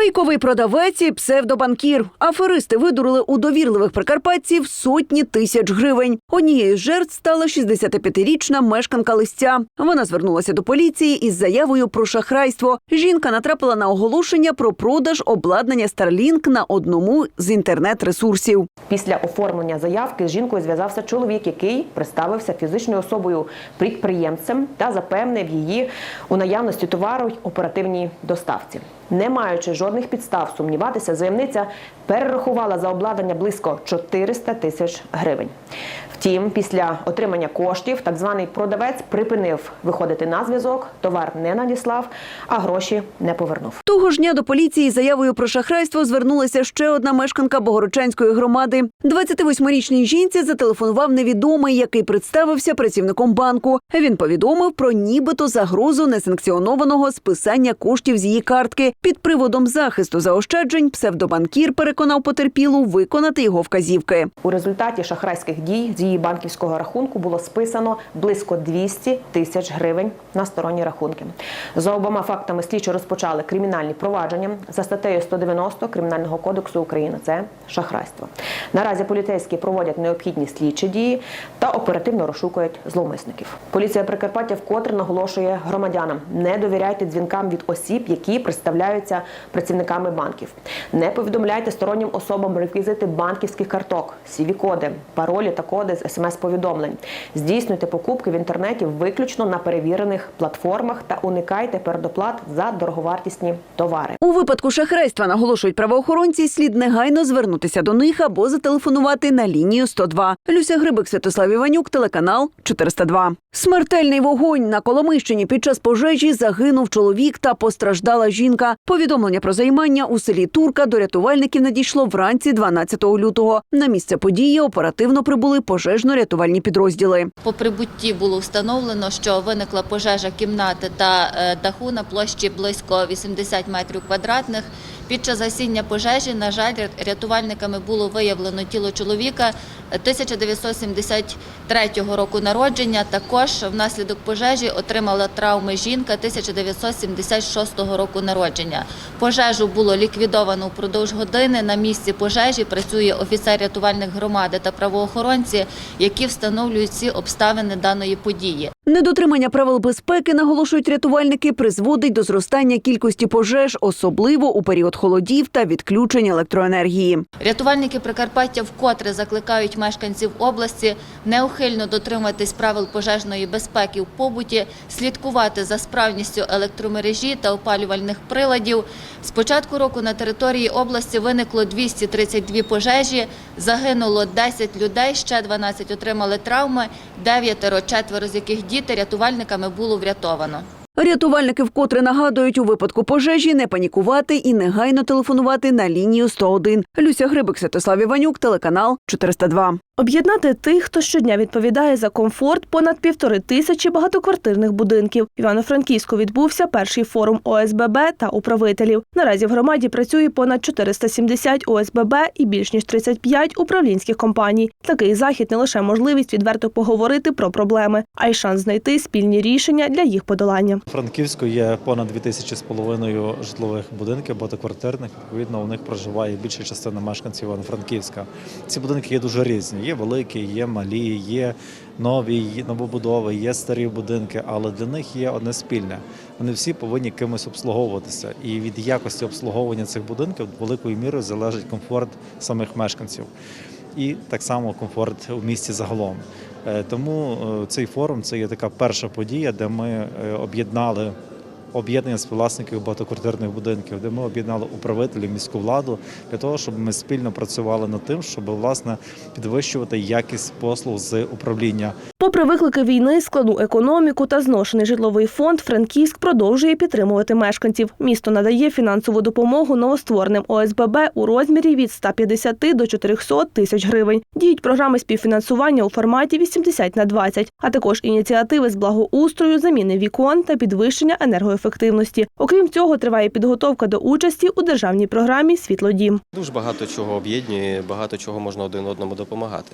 Фейковий продавець і псевдобанкір. Аферисти видурили у довірливих прикарпатців сотні тисяч гривень. Однією з жертв стала 65-річна мешканка листя. Вона звернулася до поліції із заявою про шахрайство. Жінка натрапила на оголошення про продаж обладнання Starlink на одному з інтернет-ресурсів. Після оформлення заявки з жінкою зв'язався чоловік, який представився фізичною особою підприємцем та запевнив її у наявності товару й оперативній доставці. Не маючи жодних підстав сумніватися, заємниця перерахувала за обладнання близько 400 тисяч гривень. Втім, після отримання коштів так званий продавець припинив виходити на зв'язок, товар не надіслав, а гроші не повернув. Того ж дня до поліції заявою про шахрайство звернулася ще одна мешканка Богородчанської громади. 28-річній жінці зателефонував невідомий, який представився працівником банку. Він повідомив про нібито загрозу несанкціонованого списання коштів з її картки. Під приводом захисту заощаджень псевдобанкір переконав потерпілу виконати його вказівки. У результаті шахрайських дій з її банківського рахунку було списано близько 200 тисяч гривень на сторонні рахунки. За обома фактами слідчі розпочали кримінальні провадження за статтею 190 Кримінального кодексу України. Це шахрайство. Наразі поліцейські проводять необхідні слідчі дії та оперативно розшукують зловмисників. Поліція Прикарпаття вкотре наголошує громадянам: не довіряйте дзвінкам від осіб, які представляються працівниками банків. Не повідомляйте стороннім особам реквізити банківських карток, сіві-коди, паролі та коди з смс-повідомлень. Здійснюйте покупки в інтернеті виключно на перевірених платформах та уникайте передоплат за дороговартісні товари. У випадку шахрайства наголошують правоохоронці, слід негайно звернутися до них або зателефонувати на лінію 102. Люся Грибик, Святослав Іванюк, телеканал 402. Смертельний вогонь на Коломийщині під час пожежі загинув чоловік та постраждала жінка. Повідомлення про займання у селі Турка до рятувальників надійшло вранці 12 лютого. На місце події оперативно прибули пожежно-рятувальні підрозділи. По прибутті було встановлено, що виникла пожежа кімнати та е, даху на площі близько 80 метрів квадратних. Під час гасіння пожежі, на жаль, рятувальниками було виявлено тіло чоловіка 1973 року народження. Також внаслідок пожежі отримала травми жінка 1976 року народження. Пожежу було ліквідовано впродовж години. На місці пожежі працює офіцер рятувальних громади та правоохоронці, які встановлюють всі обставини даної події. Недотримання правил безпеки, наголошують рятувальники, призводить до зростання кількості пожеж, особливо у період холодів та відключень електроенергії. Рятувальники Прикарпаття вкотре закликають мешканців області неухильно дотримуватись правил пожежної безпеки в побуті, слідкувати за справністю електромережі та опалювальних приладів. З початку року на території області виникло 232 пожежі, загинуло 10 людей, ще 12 отримали травми, дев'ятеро, четверо з яких діти рятувальниками було врятовано. Рятувальники вкотре нагадують у випадку пожежі не панікувати і негайно телефонувати на лінію 101. Люся Грибик, Святослав Іванюк, телеканал 402. Об'єднати тих, хто щодня відповідає за комфорт понад півтори тисячі багатоквартирних будинків. Івано-Франківську відбувся перший форум ОСББ та управителів. Наразі в громаді працює понад 470 ОСББ і більш ніж 35 управлінських компаній. Такий захід не лише можливість відверто поговорити про проблеми, а й шанс знайти спільні рішення для їх подолання. У Франківську є понад 2 тисячі з половиною житлових будинків багатоквартирних. Відповідно, у них проживає більша частина мешканців Івано-Франківська. Ці будинки є дуже різні. Є великі, є малі, є нові, новобудови, є старі будинки, але для них є одне спільне. Вони всі повинні кимось обслуговуватися. І від якості обслуговування цих будинків великою мірою залежить комфорт самих мешканців. І так само комфорт у місті загалом. Е, Тому е, цей форум це є така перша подія, де ми е, об'єднали об'єднання співвласників багатоквартирних будинків, де ми об'єднали управителів міську владу для того, щоб ми спільно працювали над тим, щоб власне підвищувати якість послуг з управління Попри виклики війни, складну економіку та зношений житловий фонд, Франківськ продовжує підтримувати мешканців. Місто надає фінансову допомогу новоствореним ОСББ у розмірі від 150 до 400 тисяч гривень. Діють програми співфінансування у форматі 80 на 20, а також ініціативи з благоустрою, заміни вікон та підвищення енергоефективності енергоефективності. Окрім цього, триває підготовка до участі у державній програмі Світлодім. Дуже багато чого об'єднує, багато чого можна один одному допомагати.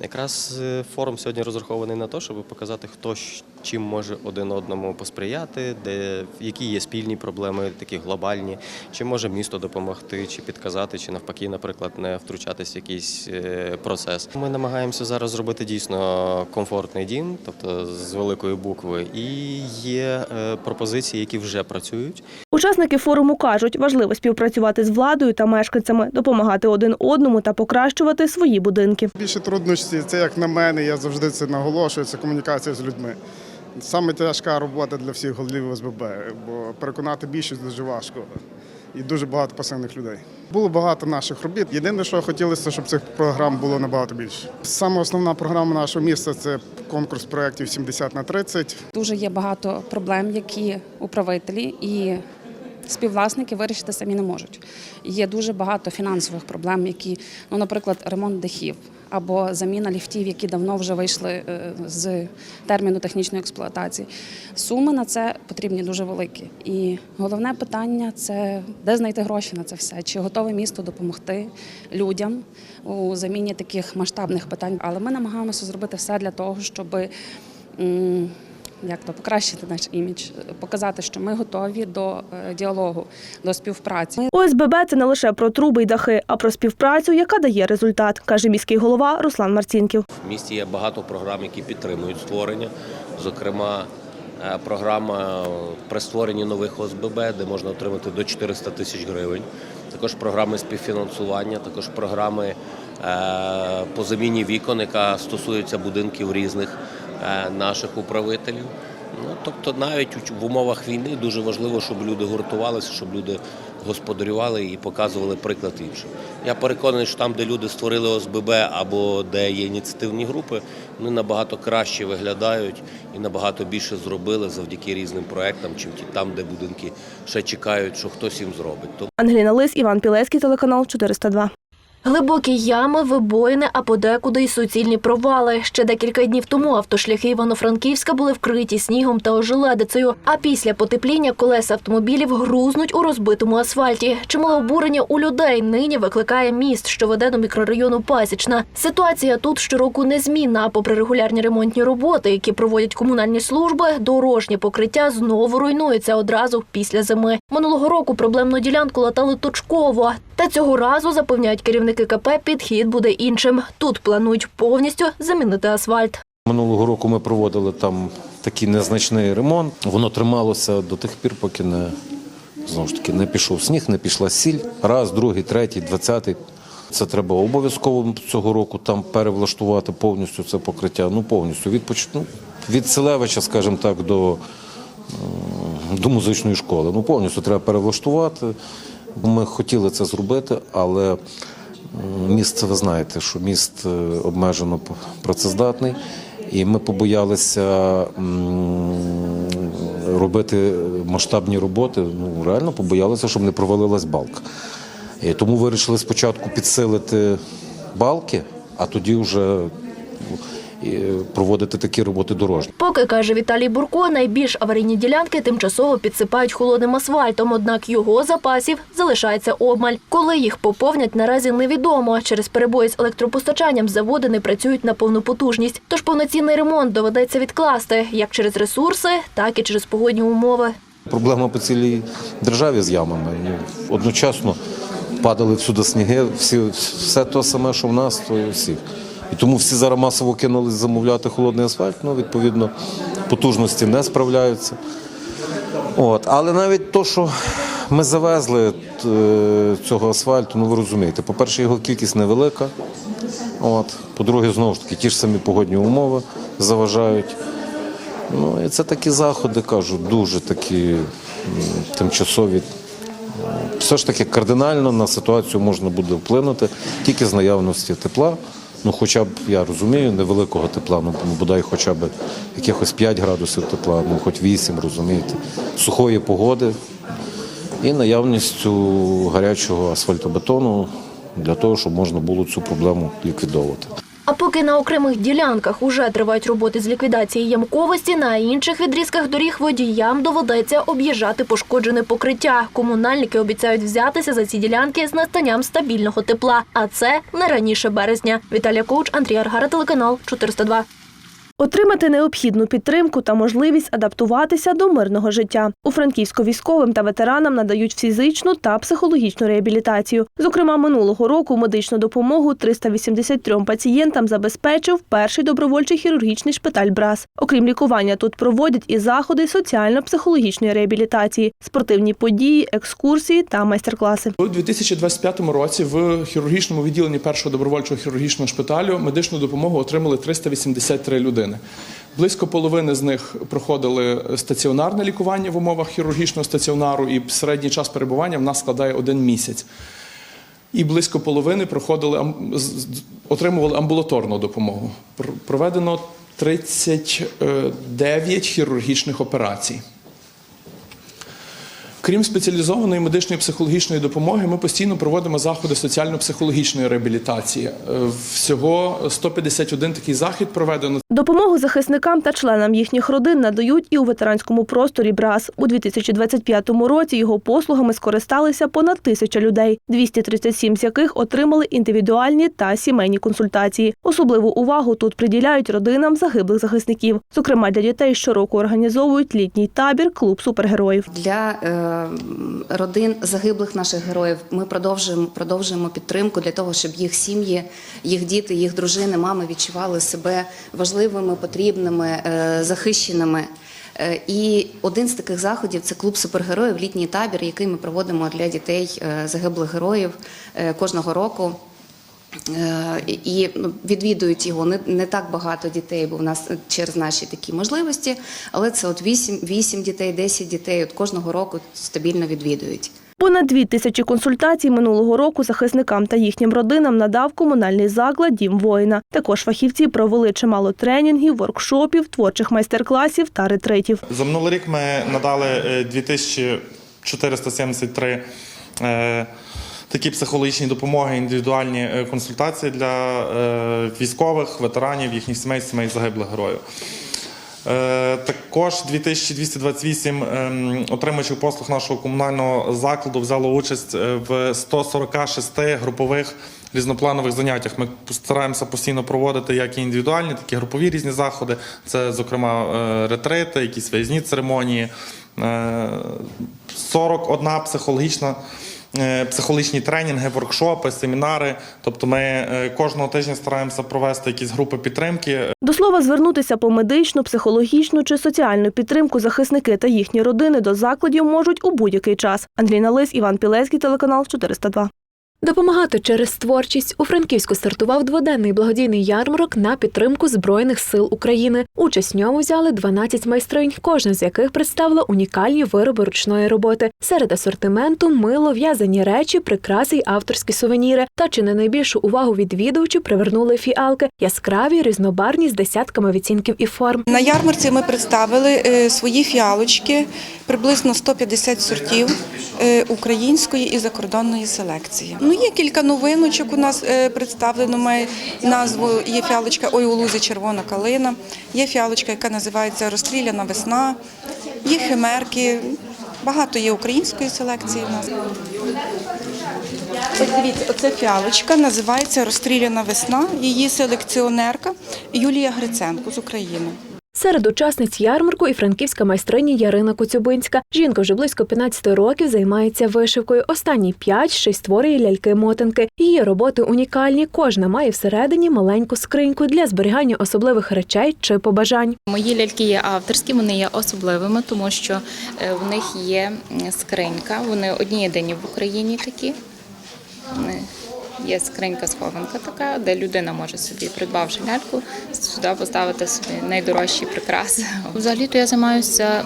Якраз е, форум сьогодні розрахований на те, щоб показати, хто чим може один одному посприяти, де які є спільні проблеми, такі глобальні, чи може місто допомогти, чи підказати, чи навпаки, наприклад, не втручатись в якийсь е, процес. Ми намагаємося зараз зробити дійсно комфортний дім, тобто з великої букви, і є е, пропозиції, які вже працюють. Учасники форуму кажуть, важливо співпрацювати з владою та мешканцями, допомагати один одному та покращувати свої будинки. Більше труднощі це як на мене, я завжди це наголошую, це комунікація з людьми. Саме тяжка робота для всіх голів ОСББ, бо переконати більшість дуже важко. І дуже багато пасивних людей. Було багато наших робіт. Єдине, що хотілося, щоб цих програм було набагато більше. Саме основна програма нашого міста це конкурс проєктів 70 на 30. Дуже є багато проблем, які управителі і співвласники вирішити самі не можуть. Є дуже багато фінансових проблем, які, ну, наприклад, ремонт дахів або заміна ліфтів, які давно вже вийшли е, з терміну технічної експлуатації. Суми на це потрібні дуже великі. І головне питання це де знайти гроші на це все. Чи готове місто допомогти людям у заміні таких масштабних питань? Але ми намагаємося зробити все для того, щоб м, як то покращити наш імідж, показати, що ми готові до е, діалогу, до співпраці. ОСББ – це не лише про труби й дахи, а про співпрацю, яка дає результат, каже міський голова Руслан Марцінків. В місті є багато програм, які підтримують створення. Зокрема, е, програма при створенні нових ОСББ, де можна отримати до 400 тисяч гривень. Також програми співфінансування, також програми е, по заміні вікон, яка стосується будинків різних е, наших управителів. Ну, тобто навіть в умовах війни дуже важливо, щоб люди гуртувалися, щоб люди господарювали і показували приклад іншим. Я переконаний, що там, де люди створили ОСББ або де є ініціативні групи, вони набагато краще виглядають і набагато більше зробили завдяки різним проектам, чим ті там, де будинки ще чекають, що хтось їм зробить. Ангеліна Лис, Іван Пілецький, телеканал 402. Глибокі ями, вибоїни, а подекуди й суцільні провали. Ще декілька днів тому автошляхи Івано-Франківська були вкриті снігом та ожеледицею. А після потепління колеса автомобілів грузнуть у розбитому асфальті. Чимало обурення у людей нині викликає міст, що веде до мікрорайону Пасічна. Ситуація тут щороку незмінна. Попри регулярні ремонтні роботи, які проводять комунальні служби, дорожнє покриття знову руйнується одразу після зими. Минулого року проблемну ділянку латали точково. Та цього разу запевняють керівники КП, підхід буде іншим. Тут планують повністю замінити асфальт. Минулого року ми проводили там такий незначний ремонт. Воно трималося до тих пір, поки не знову ж таки не пішов сніг, не пішла сіль. Раз, другий, третій, двадцятий. Це треба обов'язково цього року там перевлаштувати повністю це покриття. Ну повністю від ну, від Селевича, скажімо так, до, до музичної школи. Ну повністю треба перевлаштувати. Ми хотіли це зробити, але міст, ви знаєте, що міст е, обмежено працездатний, і ми побоялися робити масштабні роботи. Ну реально побоялися, щоб не провалилась балка. І тому вирішили спочатку підсилити балки, а тоді вже проводити такі роботи дорожні. Поки, каже Віталій Бурко, найбільш аварійні ділянки тимчасово підсипають холодним асфальтом, однак його запасів залишається обмаль. Коли їх поповнять, наразі невідомо. Через перебої з електропостачанням заводи не працюють на повну потужність. Тож повноцінний ремонт доведеться відкласти як через ресурси, так і через погодні умови. Проблема по цілій державі з ямами. Одночасно падали всюди сніги, всі, все те саме, що в нас, то і всіх. І тому всі зараз масово кинулись замовляти холодний асфальт. Ну, відповідно, потужності не справляються. От. Але навіть то, що ми завезли е, цього асфальту, ну ви розумієте, по-перше, його кількість невелика. По-друге, знову ж таки, ті ж самі погодні умови заважають. Ну, і це такі заходи, кажу, дуже такі тимчасові. Все ж таки кардинально на ситуацію можна буде вплинути тільки з наявності тепла. Ну, хоча б, я розумію, невеликого тепла, ну бодай хоча б якихось 5 градусів тепла, ну хоч 8, розумієте, сухої погоди і наявністю гарячого асфальтобетону для того, щоб можна було цю проблему ліквідовувати. А поки на окремих ділянках уже тривають роботи з ліквідації ямковості, на інших відрізках доріг водіям доведеться об'їжджати пошкоджене покриття. Комунальники обіцяють взятися за ці ділянки з настанням стабільного тепла, а це не раніше березня. Віталія Коуч, Андрій Аргара, телеканал 402. Отримати необхідну підтримку та можливість адаптуватися до мирного життя. У Франківську військовим та ветеранам надають фізичну та психологічну реабілітацію. Зокрема, минулого року медичну допомогу 383 пацієнтам забезпечив перший добровольчий хірургічний шпиталь БРАС. Окрім лікування, тут проводять і заходи соціально-психологічної реабілітації, спортивні події, екскурсії та майстер-класи. У 2025 році в хірургічному відділенні першого добровольчого хірургічного шпиталю медичну допомогу отримали 383 людини. Близько половини з них проходили стаціонарне лікування в умовах хірургічного стаціонару, і середній час перебування в нас складає один місяць. І близько половини проходили отримували амбулаторну допомогу. Проведено 39 хірургічних операцій. Крім спеціалізованої медичної психологічної допомоги, ми постійно проводимо заходи соціально-психологічної реабілітації. Е, Всього 151 такий захід проведено. Допомогу захисникам та членам їхніх родин надають і у ветеранському просторі БРАС. У 2025 році його послугами скористалися понад тисяча людей, 237 з яких отримали індивідуальні та сімейні консультації. Особливу увагу тут приділяють родинам загиблих захисників. Зокрема, для дітей щороку організовують літній табір клуб супергероїв. Для е, родин загиблих наших героїв ми продовжуємо, продовжуємо підтримку для того, щоб їх сім'ї, їх діти, їх дружини, мами відчували себе важливими, потрібними, е, захищеними. Е, І один з таких заходів це клуб супергероїв, літній табір, який ми проводимо для дітей е, загиблих героїв кожного року. І ну, відвідують його не, так багато дітей, бо в нас через наші такі можливості, але це от 8, 8 дітей, 10 дітей от кожного року стабільно відвідують. Понад дві тисячі консультацій минулого року захисникам та їхнім родинам надав комунальний заклад Дім воїна. Також фахівці провели чимало тренінгів, воркшопів, творчих майстер-класів та ретритів. За минулий рік ми надали е, 2473 е, такі психологічні допомоги, індивідуальні е, консультації для е, військових, ветеранів, їхніх сімей, сімей загиблих героїв. Е, Також 2228 ем, отримувачів послуг нашого комунального закладу взяло участь е, в 146 групових різнопланових заняттях. Ми стараємося постійно проводити як і індивідуальні, так і групові різні заходи. Це, зокрема, е, ретрити, якісь виїзні церемонії, Е, 41 психологічна. Е, Психологічні тренінги, воркшопи, семінари. Тобто ми е, кожного тижня стараємося провести якісь групи підтримки. До слова, звернутися по медичну, психологічну чи соціальну підтримку захисники та їхні родини до закладів можуть у будь-який час. Андрій Налис, Іван Пілецький, телеканал 402. Допомагати через творчість у Франківську стартував дводенний благодійний ярмарок на підтримку Збройних сил України. Участь в ньому взяли 12 майстринь, кожна з яких представила унікальні вироби ручної роботи. Серед асортименту мило, в'язані речі, прикраси й авторські сувеніри. Та чи не найбільшу увагу відвідувачів привернули фіалки, яскраві, різнобарні з десятками відцінків і форм. На ярмарці ми представили е, свої фіалочки, приблизно 150 сортів е, української і закордонної селекції. Ну, є кілька новиночок у нас е, представлено. Має назву є фіалочка Ой у лузі червона калина, є фіалочка, яка називається Розстріляна весна, є химерки. Багато є української селекції в нас. Ось дивіться, оце фіалочка називається Розстріляна весна. Її селекціонерка Юлія Гриценко з України. Серед учасниць ярмарку і франківська майстриня Ярина Коцюбинська. Жінка вже близько 15 років займається вишивкою. Останні 5 ще й створює ляльки-мотанки. Її роботи унікальні. Кожна має всередині маленьку скриньку для зберігання особливих речей чи побажань. Мої ляльки є авторські, вони є особливими, тому що е, в них є скринька. Вони одні єдині в Україні такі. Є скринька схованка така, де людина може собі, придбавши ляльку, сюди поставити собі найдорожчі прикраси. Взагалі-то я займаюся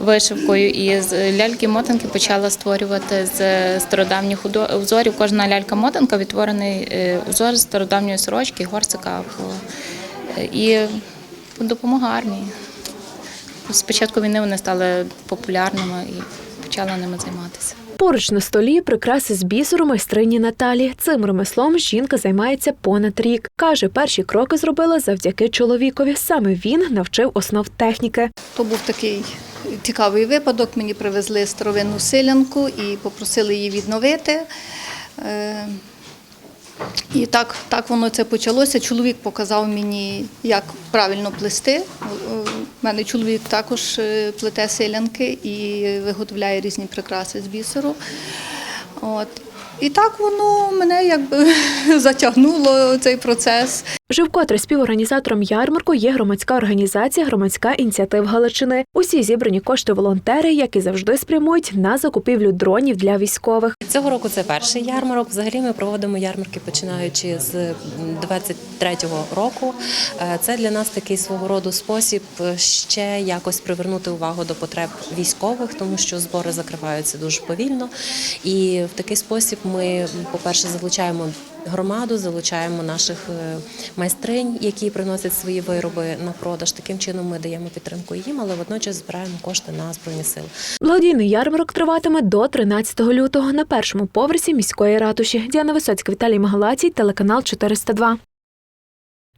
вишивкою і з ляльки-мотанки почала створювати з стародавніх узорів. Кожна лялька-мотанка відтворений е, узор з стародавньої сорочки, горсика е, і допомога армії. З початку війни вони стали популярними і почала ними займатися. Поруч на столі прикраси з бісеру майстрині Наталі. Цим ремеслом жінка займається понад рік. Каже, перші кроки зробила завдяки чоловікові. Саме він навчив основ техніки. То був такий цікавий випадок. Мені привезли старовинну силянку і попросили її відновити. Е, І так, так воно це почалося. Чоловік показав мені, як правильно плести. У мене чоловік також е, плете селянки і виготовляє різні прикраси з бісеру. От. І так воно мене якби затягнуло цей процес. Вже вкотре співорганізатором ярмарку є громадська організація Громадська ініціатива Галичини. Усі зібрані кошти волонтери, як і завжди, спрямують на закупівлю дронів для військових. Цього року це перший ярмарок. Взагалі ми проводимо ярмарки починаючи з 23-го року. Е, Це для нас такий свого роду спосіб ще якось привернути увагу до потреб військових, тому що збори закриваються дуже повільно. І в такий спосіб ми, по-перше, залучаємо громаду, залучаємо наших е, майстринь, які приносять свої вироби на продаж. Таким чином ми даємо підтримку їм, але водночас збираємо кошти на збройні сили. Благодійний ярмарок триватиме до 13 лютого на першому поверсі міської ратуші. Діана Висоцька, Віталій Магалацій, телеканал 402.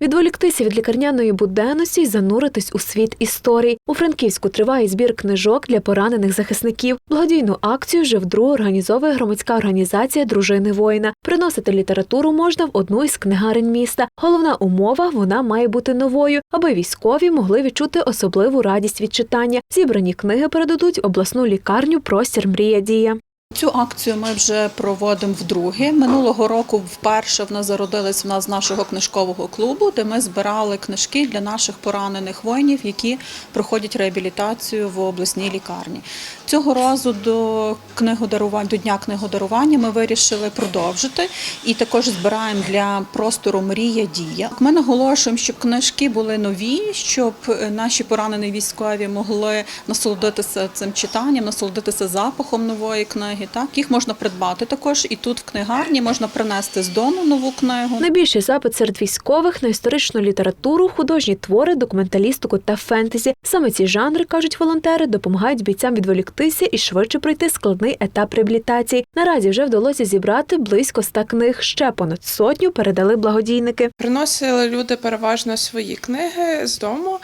Відволіктися від лікарняної буденності і зануритись у світ історій. У Франківську триває збір книжок для поранених захисників. Благодійну акцію вже вдруге організовує громадська організація Дружини воїна. Приносити літературу можна в одну із книгарень міста. Головна умова вона має бути новою, аби військові могли відчути особливу радість від читання. Зібрані книги передадуть обласну лікарню Простір Мрія Дія. Цю акцію ми вже проводимо вдруге. Минулого року вперше в нас зародилась в нас з нашого книжкового клубу, де ми збирали книжки для наших поранених воїнів, які проходять реабілітацію в обласній лікарні. Цього разу до книгодарування до дня книгодарування ми вирішили продовжити і також збираємо для простору Мрія Дія. Ми наголошуємо, щоб книжки були нові, щоб наші поранені військові могли насолодитися цим читанням, насолодитися запахом нової книги. Так їх можна придбати також, і тут в книгарні можна принести з дому нову книгу. Найбільший запит серед військових на історичну літературу, художні твори, документалістику та фентезі. Саме ці жанри, кажуть волонтери, допомагають бійцям відволіктися і швидше пройти складний етап реабілітації. Наразі вже вдалося зібрати близько ста книг. Ще понад сотню передали благодійники. Приносили люди переважно свої книги з дому,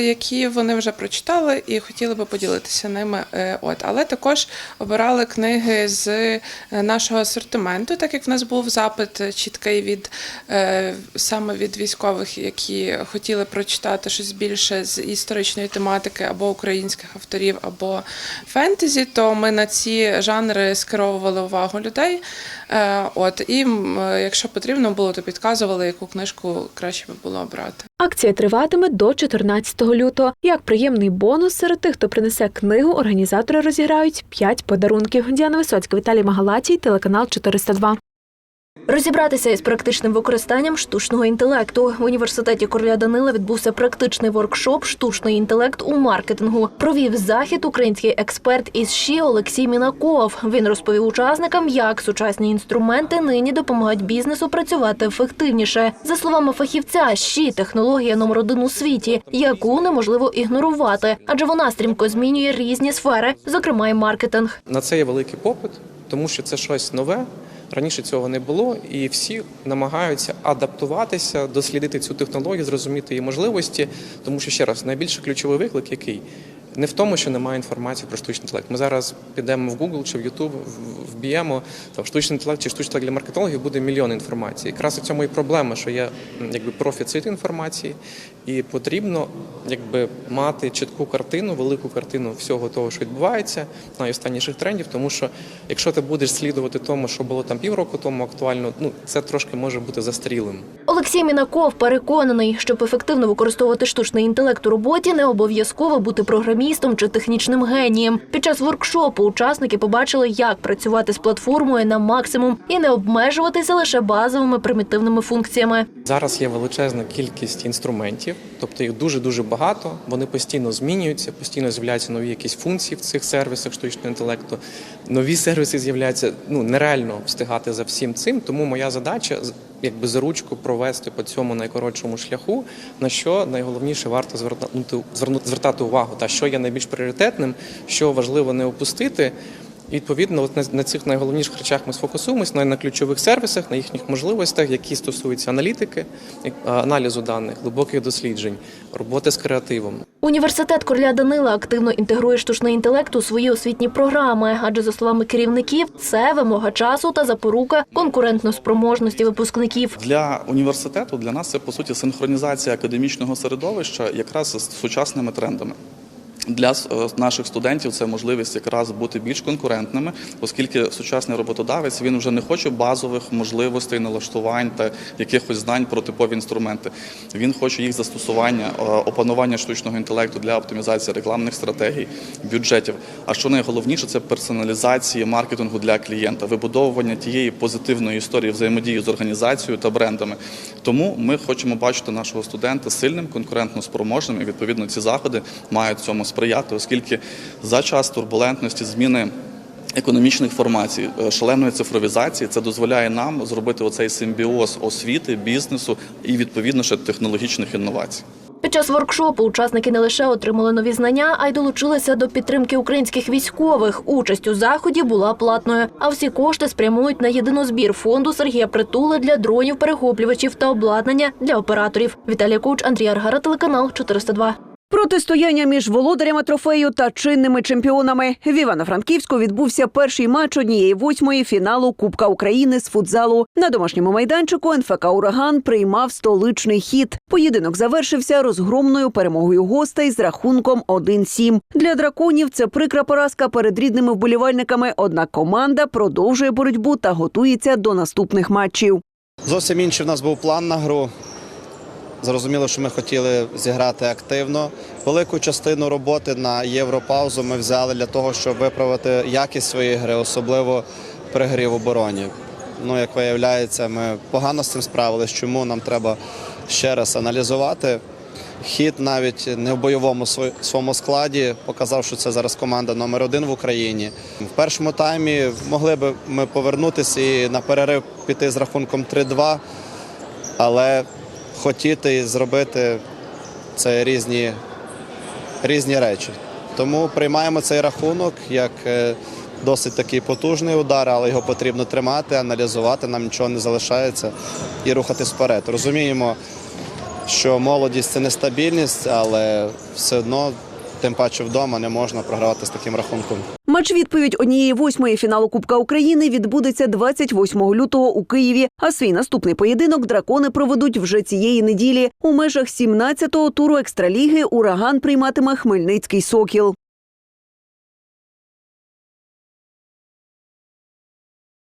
які вони вже прочитали і хотіли би поділитися ними. Е, От, але також обирали книги з е, нашого асортименту, так як в нас був запит чіткий від е, саме від військових, які хотіли прочитати щось більше з історичної тематики або українських авторів, або фентезі, то ми на ці жанри скеровували увагу людей. Е, От і е, якщо потрібно було, то підказували, яку книжку краще би було обрати. Акція триватиме до 14 лютого. Як приємний бонус серед тих, хто принесе книгу, організатори розіграють 5 подарунків. Діана Висоцька, Віталій Магалатій, телеканал 402. Розібратися із практичним використанням штучного інтелекту в університеті короля Данила відбувся практичний воркшоп Штучний інтелект у маркетингу. Провів захід український експерт із ШІ Олексій Мінаков. Він розповів учасникам, як сучасні інструменти нині допомагають бізнесу працювати ефективніше. За словами фахівця, ШІ – технологія номер один у світі, яку неможливо ігнорувати, адже вона стрімко змінює різні сфери, зокрема й маркетинг. На це є великий попит, тому що це щось нове. Раніше цього не було, і всі намагаються адаптуватися, дослідити цю технологію, зрозуміти її можливості. Тому що ще раз найбільший ключовий виклик, який не в тому, що немає інформації про штучний інтелект. Ми зараз підемо в Google чи в YouTube, вб'ємо там штучний інтелект чи штучний інтелект для маркетологів буде мільйон інформації. Якраз у цьому і проблема, що є якби профіцит інформації, і потрібно якби мати чітку картину, велику картину всього того, що відбувається, найостанніших трендів. Тому що якщо ти будеш слідувати тому, що було там півроку тому актуально, ну це трошки може бути застарілим. Олексій Мінаков переконаний, щоб ефективно використовувати штучний інтелект у роботі, не обов'язково бути програмістом чи технічним генієм. Під час воркшопу учасники побачили, як працювати з платформою на максимум і не обмежуватися лише базовими примітивними функціями. Зараз є величезна кількість інструментів, тобто їх дуже дуже багато. Вони постійно змінюються, постійно з'являються нові якісь функції в цих сервісах штучного інтелекту. Нові сервіси з'являються. Ну нереально встигати за всім цим. Тому моя задача якби за ручку провести по цьому найкоротшому шляху, на що найголовніше варто звернути звертати увагу, та що є найбільш пріоритетним, що важливо не опустити. І відповідно, от на, на цих найголовніших речах ми сфокусуємося на, на ключових сервісах, на їхніх можливостях, які стосуються аналітики, аналізу даних, глибоких досліджень, роботи з креативом. Університет короля Данила активно інтегрує штучний інтелект у свої освітні програми, адже за словами керівників, це вимога часу та запорука конкурентноспроможності випускників. Для університету для нас це по суті синхронізація академічного середовища якраз з сучасними трендами. Для е, наших студентів це можливість якраз бути більш конкурентними, оскільки сучасний роботодавець він вже не хоче базових можливостей, налаштувань та якихось знань про типові інструменти. Він хоче їх застосування, е, опанування штучного інтелекту для оптимізації рекламних стратегій, бюджетів. А що найголовніше, це персоналізації маркетингу для клієнта, вибудовування тієї позитивної історії взаємодії з організацією та брендами. Тому ми хочемо бачити нашого студента сильним, конкурентно спроможним, і відповідно ці заходи мають цьому сприяти, оскільки за час турбулентності зміни. Економічних формацій, е, шаленої цифровізації це дозволяє нам зробити оцей симбіоз освіти, бізнесу і відповідно ще технологічних інновацій. Під час воркшопу учасники не лише отримали нові знання, а й долучилися до підтримки українських військових. Участь у заході була платною, а всі кошти спрямують на єдинозбір фонду Сергія Притули для дронів, перехоплювачів та обладнання для операторів. Віталій Куч, Андрій Аргара, телеканал 402. Протистояння між володарями трофею та чинними чемпіонами в Івано-Франківську відбувся перший матч однієї восьмої фіналу Кубка України з футзалу. На домашньому майданчику НФК Ураган приймав столичний хід. Поєдинок завершився розгромною перемогою гостей з рахунком 1-7. Для драконів це прикра поразка перед рідними вболівальниками. Однак команда продовжує боротьбу та готується до наступних матчів. Зовсім інший в нас був план на гру. Зрозуміло, що ми хотіли зіграти активно. Велику частину роботи на європаузу ми взяли для того, щоб виправити якість своєї гри, особливо при грі в обороні. Ну, як виявляється, ми погано з цим справились. Чому нам треба ще раз аналізувати? Хід навіть не в бойовому своєму складі показав, що це зараз команда номер один в Україні. В першому таймі могли б ми повернутися і на перерив піти з рахунком 3-2, але хотіти і зробити це різні, різні речі. Тому приймаємо цей рахунок як е, досить такий потужний удар, але його потрібно тримати, аналізувати, нам нічого не залишається і рухатись вперед. Розуміємо, що молодість це нестабільність, але все одно, тим паче вдома, не можна програвати з таким рахунком. Матч відповідь однієї восьмої фіналу Кубка України відбудеться 28 лютого у Києві. А свій наступний поєдинок дракони проведуть вже цієї неділі. У межах 17-го туру екстраліги ураган прийматиме Хмельницький сокіл.